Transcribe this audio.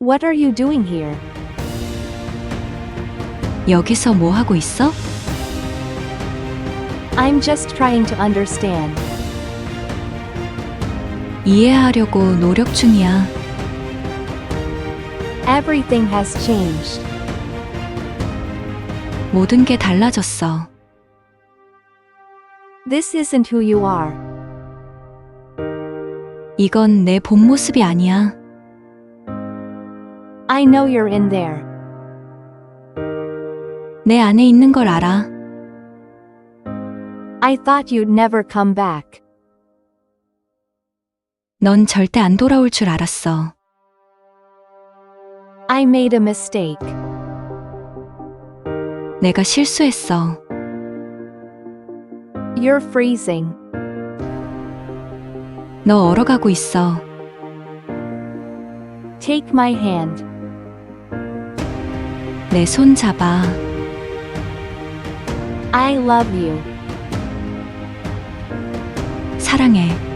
What are you doing here? 여기서 뭐 하고 있어? I'm just trying to understand. 이해하려고 노력 중이야. Everything has changed. 모든 게 달라졌어. This isn't who you are. 이건 내 본 모습이 아니야. I know you're in there. 내 안에 있는 걸 알아. I thought you'd never come back. 넌 절대 안 돌아올 줄 알았어. I made a mistake. 내가 실수했어. You're freezing. 너 얼어가고 있어. Take my hand. 내 손 잡아. I love you. 사랑해.